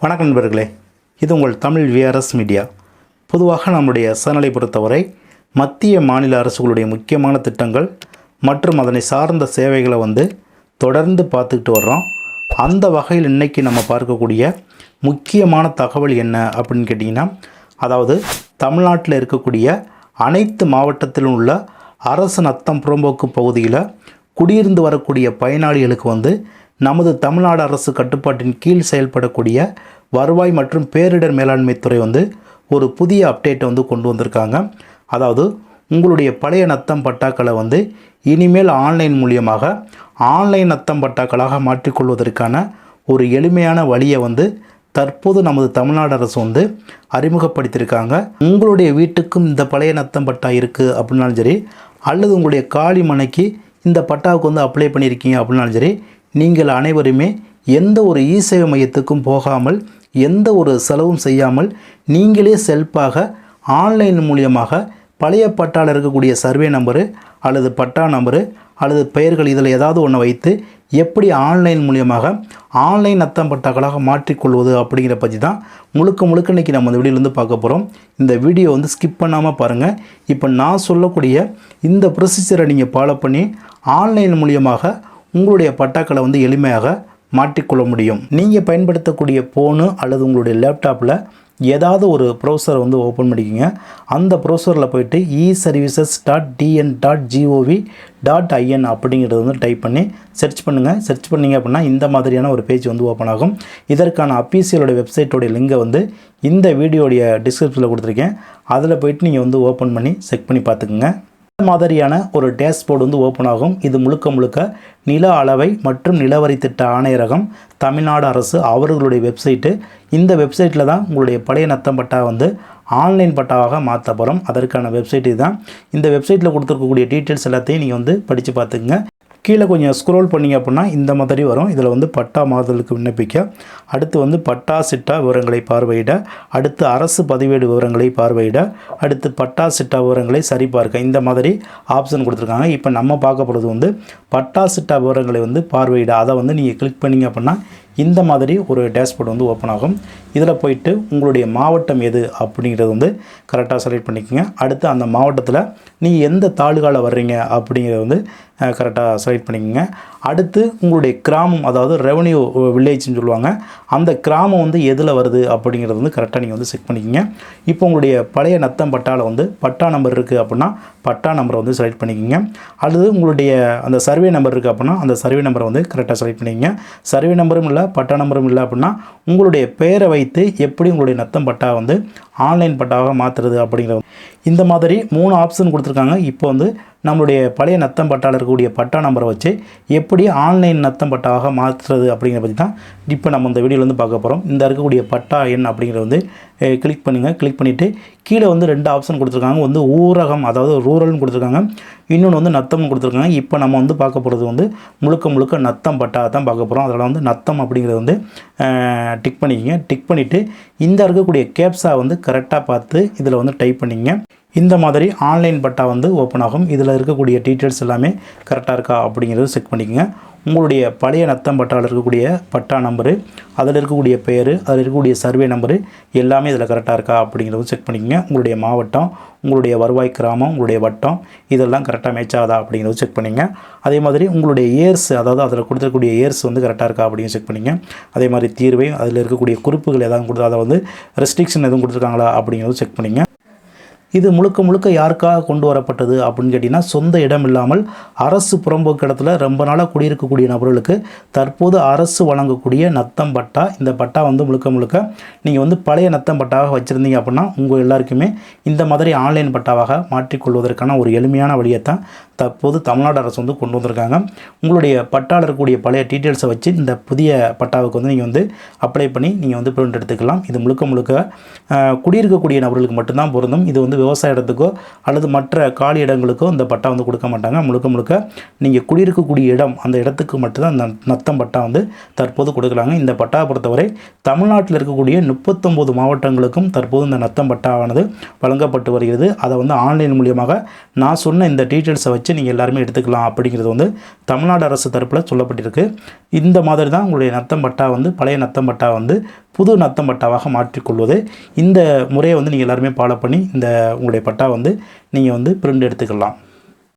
வணக்கம் நண்பர்களே இது உங்கள் தமிழ் விஆர்எஸ் மீடியா பொதுவாக நம்முடைய சனலை பொறுத்தவரை மத்திய மாநில அரசுகளுடைய முக்கியமான திட்டங்கள் மற்றும் அதனை சார்ந்த சேவைகளை வந்து தொடர்ந்து பார்த்துக்கிட்டு வர்றோம். அந்த வகையில் இன்றைக்கி நம்ம பார்க்கக்கூடிய முக்கியமான தகவல் என்ன அப்படின்னு கேட்டிங்கன்னா அதாவது தமிழ்நாட்டில் இருக்கக்கூடிய அனைத்து மாவட்டத்திலும் உள்ள அரசு நத்தம் புறம்போக்கு பகுதியில் குடியிருந்து வரக்கூடிய பயனாளிகளுக்கு வந்து நமது தமிழ்நாடு அரசு கட்டுப்பாட்டின் கீழ் செயல்படக்கூடிய வருவாய் மற்றும் பேரிடர் மேலாண்மை துறை வந்து ஒரு புதிய அப்டேட்டை வந்து கொண்டு வந்திருக்காங்க. அதாவது உங்களுடைய பழைய நத்தம் பட்டாக்களை வந்து இனிமேல் ஆன்லைன் மூலியமாக ஆன்லைன் நத்தம் பட்டாக்களாக மாற்றிக்கொள்வதற்கான ஒரு எளிமையான வழியை வந்து தற்போது நமது தமிழ்நாடு அரசு வந்து அறிமுகப்படுத்தியிருக்காங்க. உங்களுடைய வீட்டுக்கும் இந்த பழைய நத்தம் பட்டா இருக்குது அப்படின்னாலும் சரி அல்லது உங்களுடைய காளி மனைக்கு இந்த பட்டாவுக்கு வந்து அப்ளை பண்ணியிருக்கீங்க அப்படின்னாலும் சரி நீங்கள் அனைவருமே எந்த ஒரு இ சேவை மையத்துக்கும் போகாமல் எந்த ஒரு செலவும் செய்யாமல் நீங்களே செல்ஃபாக ஆன்லைன் மூலியமாக பழைய பட்டாவில் இருக்கக்கூடிய சர்வே நம்பரு அல்லது பட்டா நம்பரு அல்லது பெயர்கள் இதில் ஏதாவது ஒன்று வைத்து எப்படி ஆன்லைன் மூலியமாக ஆன்லைன் அத்தம் பட்டாக்களாக மாற்றிக்கொள்வது அப்படிங்கிற பற்றி தான் முழுக்க முழுக்க இன்றைக்கி நம்ம இந்த வீடியோலேருந்து பார்க்க போகிறோம் இந்த வீடியோ வந்து ஸ்கிப் பண்ணாமல் பாருங்கள் இப்போ நான் சொல்லக்கூடிய இந்த ப்ரொசீஜரை நீங்கள் ஃபாலோ பண்ணி ஆன்லைன் மூலியமாக உங்களுடைய பட்டாக்களை வந்து எளிமையாக மாற்றிக்கொள்ள முடியும். நீங்கள் பயன்படுத்தக்கூடிய ஃபோனு அல்லது உங்களுடைய லேப்டாப்பில் ஏதாவது ஒரு ப்ரௌசரை வந்து ஓப்பன் பண்ணிக்கோங்க. அந்த ப்ரௌசரில் போயிட்டு e services dot TN dot GOV dot IN அப்படிங்கிறத வந்து டைப் பண்ணி சர்ச் பண்ணுங்கள் சர்ச் பண்ணிங்க அப்படின்னா இந்த மாதிரியான ஒரு பேஜ் வந்து ஓப்பன் ஆகும். இதற்கான அஃபீஷியலோட வெப்சைட்டோடைய லிங்கை வந்து இந்த வீடியோடைய டிஸ்கிரிப்ஷனில் கொடுத்துருக்கேன். அதில் போயிட்டு நீங்கள் வந்து ஓப்பன் பண்ணி செக் பண்ணி பார்த்துக்குங்க. மாதிரியான ஒரு டேஷ்போர்டு வந்து ஓப்பன் ஆகும். இது முழுக்க முழுக்க நில அளவை மற்றும் நிலவரி திட்ட ஆணையரகம் தமிழ்நாடு அரசு அவர்களுடைய வெப்சைட்டு இந்த வெப்சைட்டில் தான் உங்களுடைய பழைய நத்தம் பட்டா வந்து ஆன்லைன் பட்டாவாக மாற்ற போகிறோம் அதற்கான வெப்சைட் இதுதான். இந்த வெப்சைட்டில் கொடுத்துருக்கக்கூடிய டீட்டெயில்ஸ் எல்லாத்தையும் நீங்கள் வந்து படித்து பார்த்துக்குங்க. கீழே கொஞ்சம் ஸ்க்ரோல் பண்ணிங்க அப்படின்னா இந்த மாதிரி வரும். இதில் வந்து பட்டா மாறுதலுக்கு விண்ணப்பிக்க. அடுத்து வந்து பட்டா சிட்டா விவரங்களை பார்வையிட. அடுத்து அரசு பதிவேடு விவரங்களை பார்வையிட. அடுத்து பட்டா சிட்டா விவரங்களை சரிபார்க்க. இந்த மாதிரி ஆப்ஷன் கொடுத்துருக்காங்க. இப்போ நம்ம பார்க்க போகிறது வந்து பட்டா சிட்டா விவரங்களை வந்து பார்வையிட. அதை வந்து நீங்கள் கிளிக் பண்ணிங்க அப்படின்னா இந்த மாதிரி ஒரு டேஷ்போர்ட் வந்து ஓப்பன் ஆகும். இதில் போயிட்டு உங்களுடைய மாவட்டம் எது அப்படிங்கிறது வந்து கரெக்டாக செலக்ட் பண்ணிக்கோங்க. அடுத்து அந்த மாவட்டத்தில் நீங்கள் எந்த தாலுகாவில் வர்றீங்க அப்படிங்கிறத வந்து கரெக்டாக செலக்ட் பண்ணிக்கோங்க. அடுத்து உங்களுடைய கிராமம் அதாவது ரெவன்யூ வில்லேஜ்னு சொல்லுவாங்க. அந்த கிராமம் வந்து எதில் வருது அப்படிங்கிறது வந்து கரெக்டாக நீங்கள் வந்து செக் பண்ணிக்கோங்க. இப்போ உங்களுடைய பழைய நத்தம் பட்டாவில் வந்து பட்டா நம்பர் இருக்குது அப்படின்னா பட்டா நம்பரை வந்து செலக்ட் பண்ணிக்கோங்க. அல்லது உங்களுடைய அந்த சர்வே நம்பர் இருக்குது அப்படின்னா அந்த சர்வே நம்பரை வந்து கரெக்டாக செலக்ட் பண்ணிக்கோங்க. சர்வே நம்பரும் இல்லை பட்டா நம்பரும் இல்லை அப்படின்னா உங்களுடைய பெயரை வைத்து எப்படி உங்களுடைய நத்தம் பட்டா வந்து ஆன்லைன் பட்டாவாக மாற்றுறது அப்படிங்கிறது இந்த மாதிரி மூணு ஆப்ஷன் கொடுத்துருக்காங்க. இப்போ வந்து நம்மளுடைய பழைய நத்தம் பட்டாவில் இருக்கக்கூடிய பட்டா நம்பரை வச்சு எப்படி ஆன்லைன் நத்தம் பட்டாவாக மாற்றுறது அப்படிங்கிற பற்றி தான் இப்போ நம்ம இந்த வீடியோவில் வந்து பார்க்க போகிறோம் இந்த இருக்கக்கூடிய பட்டா எண் அப்படிங்கிறத வந்து கிளிக் பண்ணுங்கள் கிளிக் பண்ணிவிட்டு கீழே வந்து ரெண்டு ஆப்ஷன் கொடுத்துருக்காங்க. வந்து ஊரகம் அதாவது ரூரல்னு கொடுத்துருக்காங்க. இன்னொன்று வந்து நத்தம்னு கொடுத்துருக்காங்க. இப்போ நம்ம வந்து பார்க்க போகிறது வந்து முழுக்க முழுக்க நத்தம் பட்டா தான் பார்க்க போகிறோம் அதில் வந்து நத்தம் அப்படிங்கிறத வந்து டிக் பண்ணிக்கிங்க. டிக் பண்ணிவிட்டு இந்த இருக்கக்கூடிய கேப்ஸாக வந்து கரெக்டாக பார்த்து இதில் வந்து டைப் பண்ணிங்க இந்த மாதிரி ஆன்லைன் பட்டா வந்து ஓப்பன் ஆகும். இதில் இருக்கக்கூடிய டீட்டெயில்ஸ் எல்லாமே கரெக்டாக இருக்கா அப்படிங்கிறத செக் பண்ணிக்கோங்க. உங்களுடைய பழைய நத்தம் பட்டாவில் இருக்கக்கூடிய பட்டா நம்பரு அதில் இருக்கக்கூடிய பெயர் அதில் இருக்கக்கூடிய சர்வே நம்பரு எல்லாமே இதில் கரெக்டாக இருக்கா அப்படிங்கிறத செக் பண்ணிக்கோங்க. உங்களுடைய மாவட்டம் உங்களுடைய வருவாய் கிராமம் உங்களுடைய வட்டம் இதெல்லாம் கரெக்டாக மேட்ச் ஆகுதா அப்படிங்கிறத செக் பண்ணிங்க அதே மாதிரி உங்களுடைய இயர்ஸ் அதாவது அதில் கொடுத்துருக்கக்கூடிய இயர்ஸ் வந்து கரெக்டாக இருக்கா அப்படின்னு செக் பண்ணிங்க அதே மாதிரி தீர்வை அதில் இருக்கக்கூடிய குறிப்புகள் எதாவது கொடுத்தா அதை வந்து ரெஸ்ட்ரிக்ஷன் எதுவும் கொடுத்துருக்காங்களா அப்படிங்கிறத செக் பண்ணிங்க இது முழுக்க முழுக்க யாருக்காக கொண்டு வரப்பட்டது அப்படின்னு கேட்டிங்கன்னா சொந்த இடம் இல்லாமல் அரசு புறம்போக்கு இடத்துல ரொம்ப நாளாக குடியிருக்கக்கூடிய நபர்களுக்கு தற்போது அரசு வழங்கக்கூடிய நத்தம் பட்டா. இந்த பட்டா வந்து முழுக்க முழுக்க நீங்கள் வந்து பழைய நத்தம் பட்டாவாக வச்சுருந்தீங்க அப்படின்னா உங்கள் எல்லாருக்குமே இந்த மாதிரி ஆன்லைன் பட்டாவாக மாற்றிக்கொள்வதற்கான ஒரு எளிமையான வழியை தான் தற்போது தமிழ்நாடு அரசு வந்து கொண்டு வந்திருக்காங்க. உங்களுடைய பட்டாவில் இருக்கக்கூடிய பழைய டீட்டெயில்ஸை வச்சு இந்த புதிய பட்டாவுக்கு வந்து நீங்கள் வந்து அப்ளை பண்ணி நீங்கள் வந்து பிரிண்ட் எடுத்துக்கலாம். இது முழுக்க முழுக்க குடியிருக்கக்கூடிய நபர்களுக்கு மட்டும்தான் பொருந்தும். இது வந்து விவசாய இடத்துக்கோ அல்லது மற்ற காலி இடங்களுக்கோ இந்த பட்டா வந்து கொடுக்க மாட்டாங்க. முழுக்க முழுக்க நீங்கள் குடியிருக்கக்கூடிய இடம் அந்த இடத்துக்கு மட்டும்தான் அந்த நத்தம் பட்டா வந்து தற்போது கொடுக்குறாங்க. இந்த பட்டாவை பொறுத்தவரை தமிழ்நாட்டில் இருக்கக்கூடிய முப்பத்தொம்போது மாவட்டங்களுக்கும் தற்போது இந்த நத்தம் பட்டாவானது வழங்கப்பட்டு வருகிறது. அதை வந்து ஆன்லைன் மூலியமாக நான் சொன்ன இந்த டீட்டெயில்ஸை வச்சு நீங்கள் எல்லாருமே எடுத்துக்கலாம் அப்படிங்கிறது வந்து தமிழ்நாடு அரசு தரப்பில் சொல்லப்பட்டிருக்கு. இந்த மாதிரி தான் உங்களுடைய நத்தம் பட்டா வந்து பழைய நத்தம் பட்டா வந்து புது நத்தம் பட்டாவாக மாற்றிக்கொள்வது. இந்த முறையை வந்து நீங்கள் எல்லாருமே ஃபாலோ பண்ணி இந்த உங்களுடைய பட்டா வந்து நீங்கள் வந்து பிரிண்ட் எடுத்துக்கலாம்.